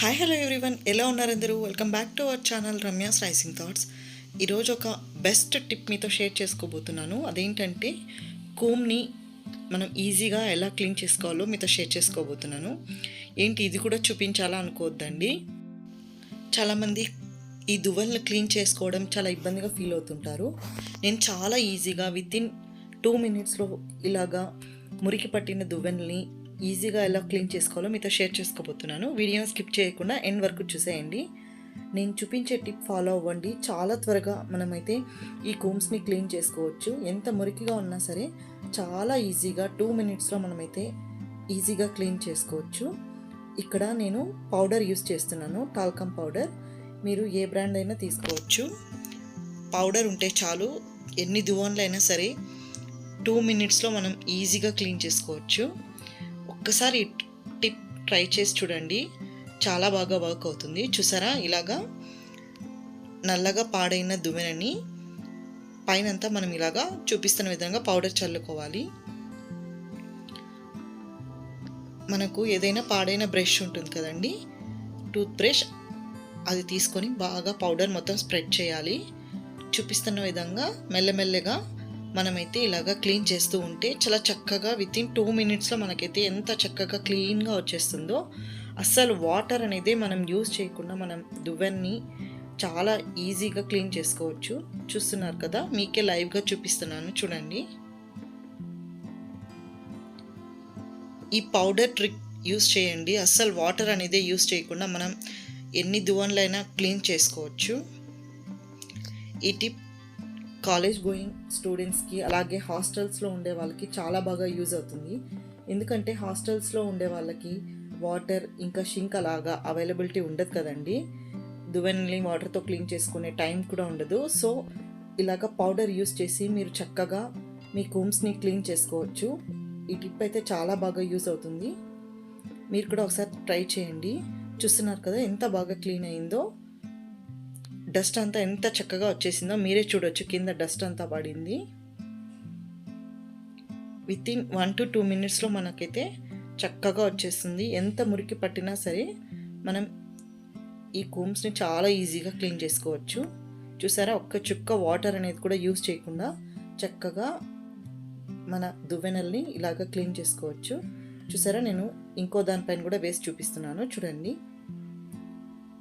Hi hello everyone ఎలా ఉన్నారు అందరూ welcome back to our channel Ramya's rising thoughts ఈరోజు ఒక బెస్ట్ టిప్ మీతో షేర్ చేసుకోబోతున్నాను. అదేంటంటే కోమ్ని మనం ఈజీగా ఎలా క్లీన్ చేసుకోవాలో మీతో షేర్ చేసుకోబోతున్నాను. ఏంటి? ఇది కూడా చూపించాలా అనుకోవద్దండి. చాలామంది ఈ దువ్వల్ని క్లీన్ చేసుకోవడం చాలా ఇబ్బందిగా ఫీల్ అవుతుంటారు. నేను చాలా ఈజీగా విత్ ఇన్ టూ మినిట్స్లో ఇలాగా మురికి పట్టిన దువ్వెనల్ని ఈజీగా ఎలా క్లీన్ చేసుకోవాలో మీతో షేర్ చేసుకోబోతున్నాను. వీడియోని స్కిప్ చేయకుండా ఎండ్ వరకు చూసేయండి. నేను చూపించే టిప్ ఫాలో అవ్వండి. చాలా త్వరగా మనమైతే ఈ కూమ్స్ని క్లీన్ చేసుకోవచ్చు. ఎంత మురికిగా ఉన్నా సరే చాలా ఈజీగా టూ మినిట్స్లో మనమైతే ఈజీగా క్లీన్ చేసుకోవచ్చు. ఇక్కడ నేను పౌడర్ యూస్ చేస్తున్నాను. Talcum powder. మీరు ఏ బ్రాండ్ అయినా తీసుకోవచ్చు. పౌడర్ ఉంటే చాలు. ఎన్ని దువ్వన్లైనా సరే టూ మినిట్స్లో మనం ఈజీగా క్లీన్ చేసుకోవచ్చు. ఒక్కసారి టిప్ ట్రై చేసి చూడండి. చాలా బాగా వర్క్ అవుతుంది. చూసారా? ఇలాగా నల్లగా పాడైన దువ్వెనని పైనంతా మనం ఇలాగా చూపిస్తున్న విధంగా పౌడర్ చల్లుకోవాలి. మనకు ఏదైనా పాడైన బ్రష్ ఉంటుంది కదండి. టూత్ బ్రష్ అది తీసుకొని బాగా పౌడర్ మొత్తం స్ప్రెడ్ చేయాలి. చూపిస్తున్న విధంగా మెల్లమెల్లగా మనమైతే ఇలాగా క్లీన్ చేస్తూ ఉంటే చాలా చక్కగా విత్ ఇన్ టూ మినిట్స్లో మనకైతే ఎంత చక్కగా క్లీన్గా వచ్చేస్తుందో. అస్సలు వాటర్ అనేది మనం యూజ్ చేయకుండా మనం దువ్వెన్ని చాలా ఈజీగా క్లీన్ చేసుకోవచ్చు. చూస్తున్నారు కదా మీకే లైవ్గా చూపిస్తున్నాను చూడండి. ఈ పౌడర్ ట్రిక్ యూస్ చేయండి. అస్సలు వాటర్ అనేది యూస్ చేయకుండా మనం ఎన్ని దువ్వన్లైనా క్లీన్ చేసుకోవచ్చు. ఈ టిప్ కాలేజ్ గోయింగ్ స్టూడెంట్స్కి అలాగే హాస్టల్స్లో ఉండే వాళ్ళకి చాలా బాగా యూజ్ అవుతుంది. ఎందుకంటే హాస్టల్స్లో ఉండే వాళ్ళకి వాటర్ ఇంకా షింక్ అలాగా అవైలబిలిటీ ఉండదు కదండి. దువెన్లీ వాటర్తో క్లీన్ చేసుకునే టైం కూడా ఉండదు. సో ఇలాగ పౌడర్ యూస్ చేసి మీరు చక్కగా మీ కూమ్స్ని క్లీన్ చేసుకోవచ్చు. ఈ టిప్ అయితే చాలా బాగా యూజ్ అవుతుంది. మీరు కూడా ఒకసారి ట్రై చేయండి. చూస్తున్నారు కదా ఎంత బాగా క్లీన్ అయిందో. డస్ట్ అంతా ఎంత చక్కగా వచ్చేసిందో మీరే చూడొచ్చు. కింద డస్ట్ అంతా పడింది. With in one to two మినిట్స్లో మనకైతే చక్కగా వచ్చేస్తుంది. ఎంత మురికి పట్టినా సరే మనం ఈ కూమ్స్ని చాలా ఈజీగా క్లీన్ చేసుకోవచ్చు. చూసారా? ఒక్క చుక్క వాటర్ అనేది కూడా యూస్ చేయకుండా చక్కగా మన దువ్వెనల్ని ఇలాగ క్లీన్ చేసుకోవచ్చు. చూసారా? నేను ఇంకో దానిపైన కూడా వేసి చూపిస్తున్నాను. చూడండి.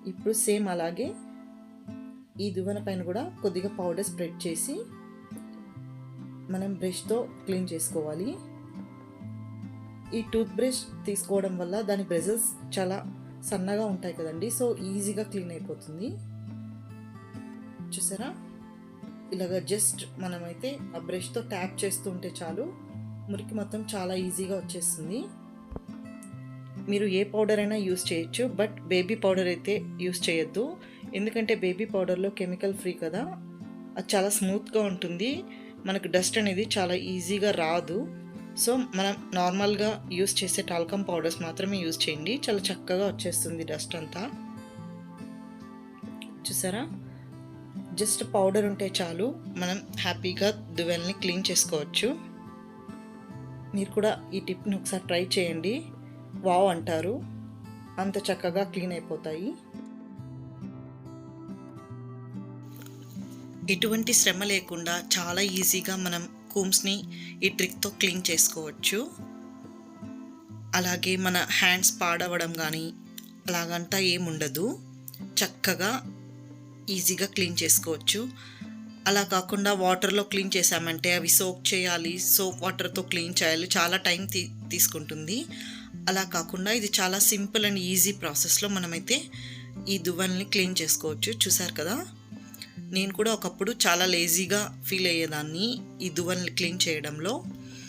ఇప్పుడు సేమ్ అలాగే ఈ దువ్వెన పైన కూడా కొద్దిగా పౌడర్ స్ప్రెడ్ చేసి మనం బ్రష్తో క్లీన్ చేసుకోవాలి. ఈ టూత్ బ్రష్ తీసుకోవడం వల్ల దాని బ్రెజల్స్ చాలా సన్నగా ఉంటాయి కదండి. సో ఈజీగా క్లీన్ అయిపోతుంది. చూసారా? ఇలాగ జస్ట్ మనమైతే ఆ బ్రష్తో ట్యాప్ చేస్తూ ఉంటే చాలు మురికి మొత్తం చాలా ఈజీగా వచ్చేస్తుంది. మీరు ఏ పౌడర్ అయినా యూస్ చేయొచ్చు బట్ బేబీ పౌడర్ అయితే యూస్ చేయొద్దు. ఎందుకంటే బేబీ పౌడర్లో కెమికల్ ఫ్రీ కదా అది చాలా స్మూత్గా ఉంటుంది. మనకు డస్ట్ అనేది చాలా ఈజీగా రాదు. సో మనం నార్మల్గా యూస్ చేసే టాల్కమ్ పౌడర్స్ మాత్రమే యూస్ చేయండి. చాలా చక్కగా వచ్చేస్తుంది డస్ట్ అంతా. చూసారా? జస్ట్ పౌడర్ ఉంటే చాలు. మనం హ్యాపీగా దువెల్ని క్లీన్ చేసుకోవచ్చు. మీరు కూడా ఈ టిప్ని ఒకసారి ట్రై చేయండి. వావ్ అంటారు. అంత చక్కగా క్లీన్ అయిపోతాయి. ఎటువంటి శ్రమ లేకుండా చాలా ఈజీగా మనం కూమ్స్ని ఈ ట్రిక్తో క్లీన్ చేసుకోవచ్చు. అలాగే మన హ్యాండ్స్ పాడవడం కానీ అలాగంతా ఏముండదు చక్కగా ఈజీగా క్లీన్ చేసుకోవచ్చు. అలా కాకుండా వాటర్లో క్లీన్ చేసామంటే అవి సోప్ చేయాలి సోప్ వాటర్తో క్లీన్ చేయాలి చాలా టైం తీ తీసుకుంటుంది. అలా కాకుండా ఇది చాలా సింపుల్ అండ్ ఈజీ ప్రాసెస్లో మనమైతే ఈ దువ్వల్ని క్లీన్ చేసుకోవచ్చు. చూసారు కదా? నేను కూడా ఒకప్పుడు చాలా లేజీగా ఫీల్ అయ్యేదాన్ని ఈ దువ్వల్ని క్లీన్ చేయడంలో.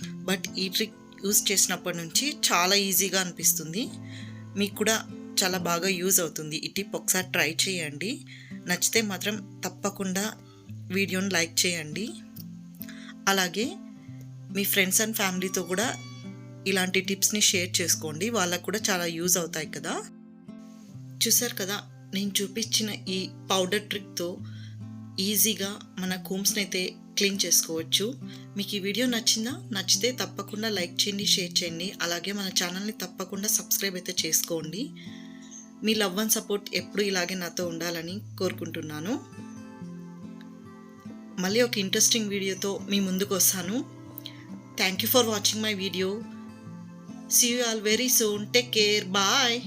బట్ ఈ ట్రిక్ యూజ్ చేసినప్పటి నుంచి చాలా ఈజీగా అనిపిస్తుంది. మీకు కూడా చాలా బాగా యూజ్ అవుతుంది. ఈ టిప్ ఒకసారి ట్రై చేయండి. నచ్చితే మాత్రం తప్పకుండా వీడియోని లైక్ చేయండి. అలాగే మీ ఫ్రెండ్స్ అండ్ ఫ్యామిలీతో కూడా ఇలాంటి టిప్స్ని షేర్ చేసుకోండి. వాళ్ళకు కూడా చాలా యూజ్ అవుతాయి కదా. చూసారు కదా నేను చూపించిన ఈ పౌడర్ ట్రిక్తో ఈజీగా మన కూమ్స్ని అయితే క్లీన్ చేసుకోవచ్చు. మీకు ఈ వీడియో నచ్చిందా? నచ్చితే తప్పకుండా లైక్ చేయండి షేర్ చేయండి. అలాగే మన ఛానల్ని తప్పకుండా సబ్స్క్రైబ్ అయితే చేసుకోండి. మీ లవ్ అండ్ సపోర్ట్ ఎప్పుడు ఇలాగే నాతో ఉండాలని కోరుకుంటున్నాను. మళ్ళీ ఒక ఇంట్రెస్టింగ్ వీడియోతో మీ ముందుకు వస్తాను. Thank you for watching my video see you all very soon take care bye